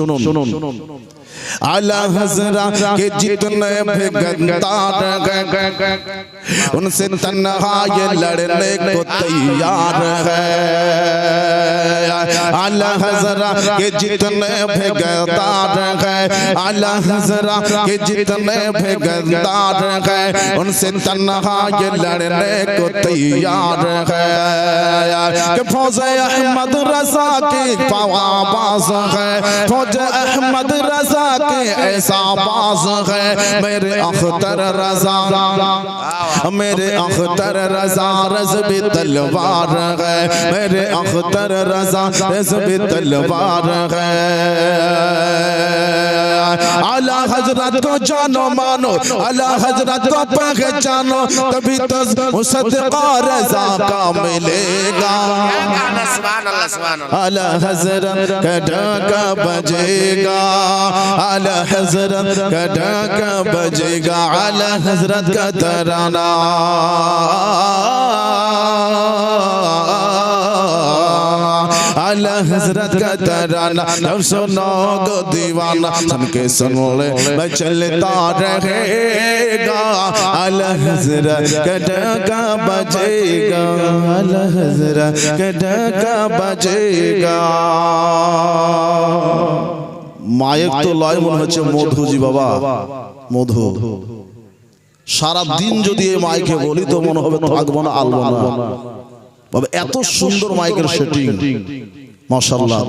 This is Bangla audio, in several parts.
سنن۔ اعلیٰ حضرہ کے جتنے بھی گنتار ہیں، ان سے تنہا یہ لڑنے کو تیار ہے۔ اللہ حضرہ جتنے بھی گردار گئے اعلیٰ حضرہ کے جتنے بھی گئے ان سے تنہا یہ لڑنے کو تیار ہے۔ کہ احمد رضا کی ہے، فوج احمد رضا کے ایسا باز ہے۔ میرے اختر رضا، میرے اختر رضا رضا بھی تلوار ہے۔ میرے اختر رضا رضا रजबी तलवार है आला हजरत को जानो मानो आला हजरत को पहचानो तभी तो सदका रजा का मिलेगा आला हजरत का ढाका बजेगा आला हजरत का ढाका बजेगा आला हजरत का तराना हजरत का तराना अब सुनो गो दीवाना सुन के सुन ले मैं चलता रहेगा आला हजरत का ढाका बजेगा आला हजरत का ढाका बजेगा মায়ের তো লয় মনে হচ্ছে মধুজি বাবা মধু সারা দিন যদি এই মাইকে বলি তো মনে হবে থাকবো না আলবো না বাবা এত সুন্দর মাইকের সেটিং মাশাল্লাহ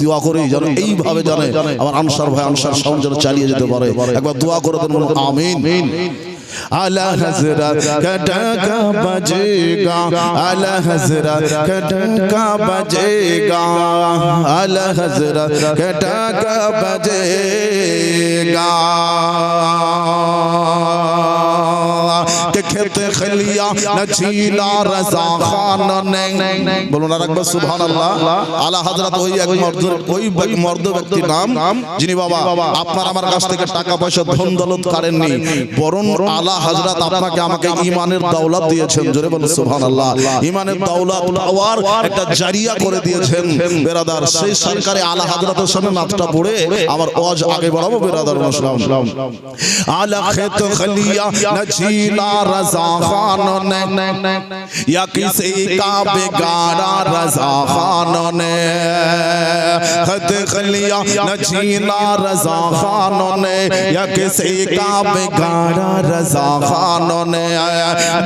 দোয়া করে যেন এইভাবে জানে আমার আনসার ভাই আনসার সাউন্ড যেন চালিয়ে যেতে পারে। একবার দোয়া করে দেন আমিন। আলা হজরত কটকা বাজেগা। আলা হজরত কটকা বাজেগা। আলা হজরত কটকা বাজেগা। খেতে খেলিয়া নছিলা রাজা খান নেই। বলুন আর একবার সুবহানাল্লাহ। আলা হযরত ওই এক মর্দ ওই এক মর্দ ব্যক্তির নাম, যিনি বাবা, আপনার আমার কাছ থেকে টাকা পয়সা ধন দলত করেন নি বরং আলা হযরত আপনাকে আমাকে ঈমানের দৌলত দিয়েছেন। জোরে বলুন সুবহানাল্লাহ। ঈমানের দৌলত পাওয়ার একটা জারিয়া করে দিয়েছেন। বেরাদার, সেই সরকারে আলা হযরতের সামনে নাচটা পড়ে আমার ওয়াজ আগে বাড়াবো, বেরাদার মুসলিম আলা খেত খলিয়া নছিলা رضا خانوں نے، یا کسی کا بگارا رضا خانوں نے۔ خط خلیا نچینا رضا خانوں نے، یا کسی کا بگارا رضا خانوں نے۔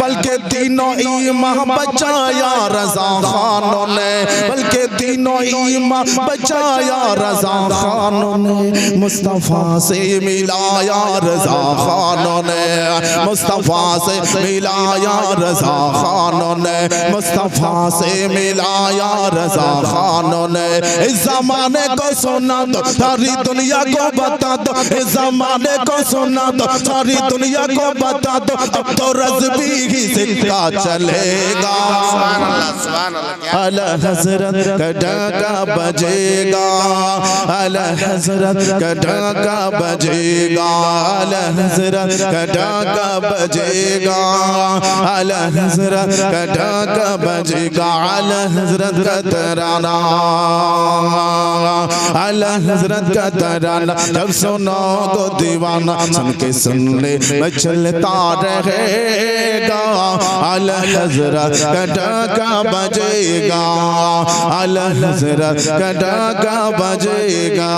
بلکہ تینوں ایمہ بچایا رضا خانوں نے۔ بلکہ تینوں ایمہ بچایا رضا خانوں نے۔ مصطفیٰ سے ملایا رضا خانوں نے۔ مصطفیٰ سے ملایا رضا خانوں نے مصطفیٰ سے ملایا رضا خانوں نے۔ اس زمانے کو سنا دو ساری دنیا کو بتا دو۔ اس زمانے کو سنا دو ساری دنیا کو بتا دو۔ اب تو رضبی ہی زندہ چلے گا۔ अला हजरत का डाका बजेगा अला हजरत का डाका बजेगा अला हजरत का डाका बजेगा अला हजरत का डाका बजेगा अला हजरत का तराना अला हजरत का तराना जब सुनो को दीवाना सुन के सुन ले मैं चलता रहेगा अला हजरत का डाका बजेगा अला हजरत का डाका बजेगा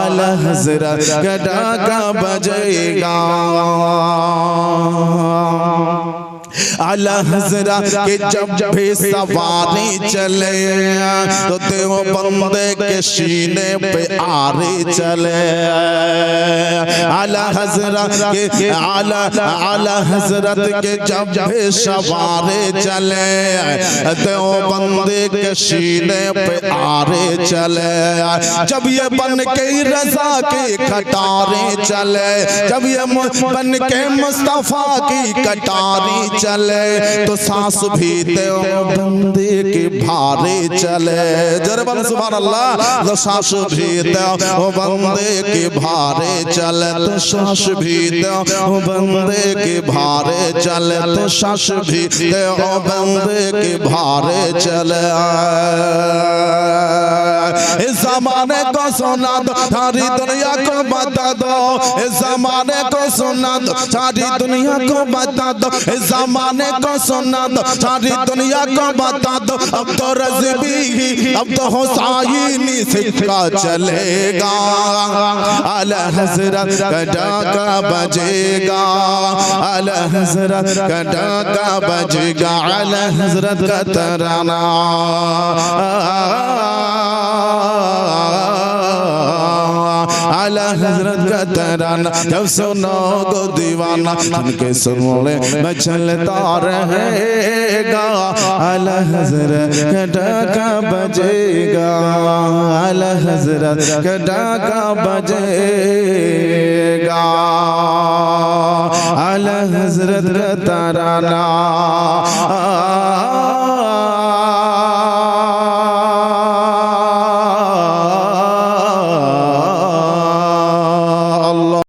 अला हजरत का डाका बजेगा اللہ حضرہ کہ جب بھی سواری چلے تو دیو بندے کے شینے پہ آری چلے۔ اللہ حضرہ کے اللہ حضرت کے جب بھی سواری چلے۔ دیو بندے کے شینے پہ آری چلے۔ جب یہ بن کے رضا کی کھٹاری چلے۔ جب یہ بن کے مصطفیٰ کی کٹاری चले चले तो सांस भी तो बंदे के भारे चले जरे बल सुभान अल्लाह तो सांस भी तो बंदे के भारे चले तो सांस भी तो बंदे के भारे चले तो सांस भी तो बंदे के भारे चले زمانے کو سنا دو ساری دنیا کو بتا دو۔ زمانے کو سنا دو ساری دنیا کو بتا دو۔ زمانے کو سنا دو ساری دنیا کو بتا دو۔ اب تو رضبی اب تو حسائنی سکھا چلے گا۔ اعلی حضرت کٹا کا بجے گا۔ اعلی حضرت کٹا کا بجے گا۔ اعلی حضرت کا ترانہ۔ तराना जब सुनो गो दीवाना उनके सुनले मैं चलता रहेगा आला हजरत का डाका बजेगा आला हजरत का डाका बजेगा आला हजरत का तराना